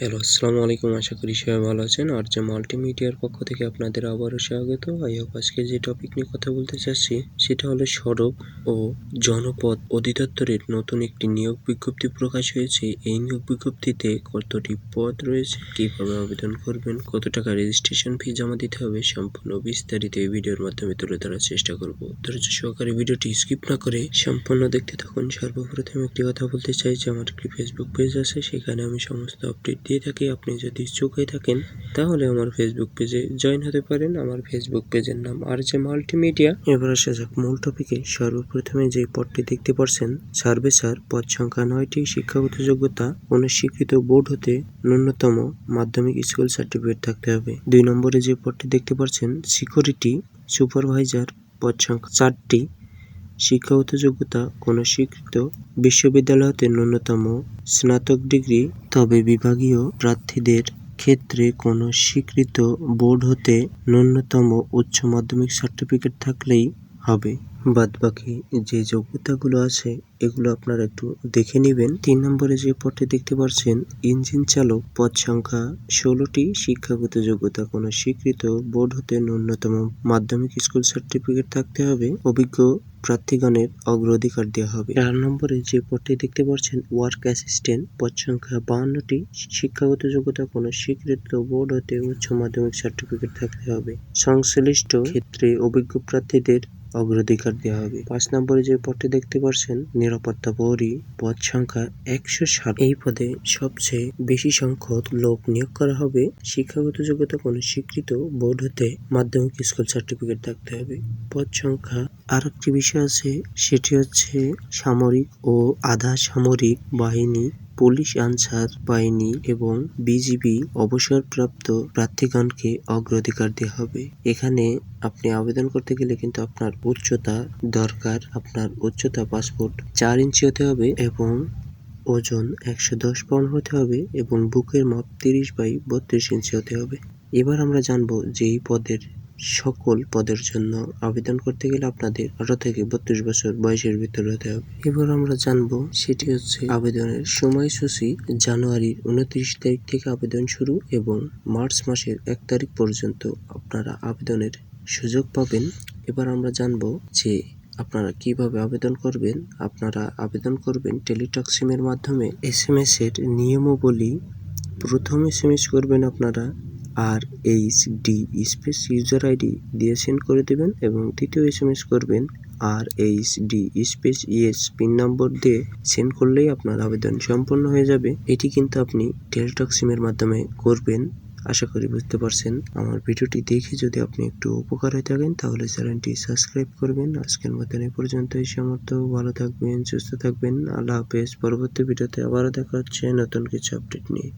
Hello আসসালামু আলাইকুম। আশা করি সবাই ভালো আছেন। আর যে মাল্টিমিডিয়ার পক্ষ থেকে আপনাদের আবারও স্বাগত। আই হোপ আজকে যে টপিক নিয়ে কথা বলতে চাচ্ছি, সেটা হলো সড়ক ও জনপদ অধিদপ্তরের নতুন একটি নিয়োগ বিজ্ঞপ্তি প্রকাশ হয়েছে। এই নিয়োগ বিজ্ঞপ্তিতে কতটি পদ রয়েছে, কীভাবে আবেদন করবেন, কত টাকা রেজিস্ট্রেশন ফি জমা দিতে হবে, সম্পূর্ণ বিস্তারিত এই ভিডিওর মাধ্যমে তুলে ধরার চেষ্টা করব। ধৈর্য সহকারে ভিডিওটি স্কিপ না করে সম্পূর্ণ দেখতে থাকুন। সর্বপ্রথম একটি কথা বলতে চাই, যে আমার একটি ফেসবুক পেজ আছে, সেখানে আমি সমস্ত আপডেট দিয়ে থাকি, আপনি যদি হয়ে থাকেন, তাহলে আমার ফেসবুক পেজে জয়েন হতে পারেন। আমার ফেসবুক পেজের নাম আর যে মাল্টিমিডিয়া এবার আসা যাক মূল টপিকে সর্বপ্রথমে যে পদটি দেখতে পাচ্ছেন সার্ভেসার পদ সংখ্যা নয়টি, শিক্ষাগত যোগ্যতা কোনো বোর্ড হতে ন্যূনতম মাধ্যমিক স্কুল সার্টিফিকেট থাকতে হবে। দুই নম্বরে যে পদটি দেখতে পাচ্ছেন সিকিউরিটি সুপারভাইজার পদ সংখ্যা চারটি। শিক্ষাগত যোগ্যতা কোনো স্বীকৃত বিশ্ববিদ্যালয় হতে ন্যূনতম স্নাতক ডিগ্রি, তবে বিভাগীয় প্রার্থীদের ক্ষেত্রে কোনো স্বীকৃত বোর্ড হতে ন্যূনতম উচ্চ মাধ্যমিক সার্টিফিকেট থাকলেই হবে। বাদবাকি যে যোগ্যতাগুলো আছে, এগুলো আপনারা একটু দেখে নেবেন। তিন নম্বরে যে পদটি দেখতে পাচ্ছেন, ইঞ্জিন চালক, পদ সংখ্যা ষোলোটি, শিক্ষাগত যোগ্যতা কোনো স্বীকৃত, বোর্ড হতে ন্যূনতম মাধ্যমিক স্কুল সার্টিফিকেট থাকতে হবে, অভিজ্ঞ প্রার্থীগণের অগ্রাধিকার দেওয়া হবে। চার নম্বরে যে পদটি দেখতে পাচ্ছেন, ওয়ার্ক অ্যাসিস্ট্যান্ট, পদ সংখ্যা বাহান্নটি, শিক্ষাগত যোগ্যতা কোনো স্বীকৃত, বোর্ড হতে উচ্চ মাধ্যমিক সার্টিফিকেট থাকতে হবে। সংশ্লিষ্ট ক্ষেত্রে অভিজ্ঞ প্রার্থীদের অগ্রাধিকার দেওয়া হবে। পাঁচ নম্বরে যে পদটি দেখতে পাচ্ছেন, নিরাপত্তা প্রহরী পদ সংখ্যা একশো ষাট। এই পদে সবচেয়ে বেশি সংখ্যক লোক নিয়োগ করা হবে। শিক্ষাগত যোগ্যতা কোনো স্বীকৃত বোর্ড হতে মাধ্যমিক স্কুল সার্টিফিকেট থাকতে হবে। পদ সংখ্যা আর একটি বিষয় আছে, সেটি হচ্ছে সামরিক ও আধা সামরিক বাহিনী পুলিশ আনসার বাহিনী এবং বিজিবি অবসরপ্রাপ্ত প্রার্থীগণকে অগ্রাধিকার দেওয়া হবে। এখানে আপনি আবেদন করতে গেলে কিন্তু আপনার উচ্চতা দরকার, আপনার উচ্চতা পাসপোর্ট চার ইঞ্চি হতে হবে এবং ওজন একশো দশ পাউন্ড হতে হবে এবং বুকের মাপ তিরিশ বাই বত্রিশ ইঞ্চি হতে হবে। এবার আমরা জানব যে এই পদের সকল পদের জন্য আবেদন করতে গেলে আপনাদের আঠারো থেকে বত্রিশ বছর বয়সের ভিতরে হতে হবে। এবার আমরা জানব সেটি হচ্ছে আবেদনের সময়সূচি জানুয়ারির উনত্রিশ তারিখ থেকে আবেদন শুরু এবং মার্চ মাসের এক তারিখ পর্যন্ত আপনারা আবেদনের সুযোগ পাবেন। এবার আমরা জানব যে আপনারা কীভাবে আবেদন করবেন। আপনারা আবেদন করবেন টেলিটক সিমের মাধ্যমে। এস এম এস এর নিয়মাবলী প্রথম এস এম এস করবেন আপনারা। আর H D space user ID দিয়ে সেন্ড করে দেবেন এবং তৃতীয় এস এম এস করবেন। আর H D space ES PIN number দিয়ে সেন্ড করলেই আপনার আবেদন সম্পন্ন হয়ে যাবে। এটি কিন্তু আপনি টেলিটক সিমের মাধ্যমে করবেন। আশা করি বুঝতে পারছেন। আমার ভিডিওটি দেখে যদি আপনি একটু উপকার হয়ে থাকেন, তাহলে চ্যানেলটি সাবস্ক্রাইব করবেন। আজকের মতন এই পর্যন্ত এই সমর্থ ভালো থাকবেন, সুস্থ থাকবেন। আল্লাহ হাফেজ। পরবর্তী ভিডিওতে আবারও দেখা হচ্ছে নতুন কিছু আপডেট নিয়ে।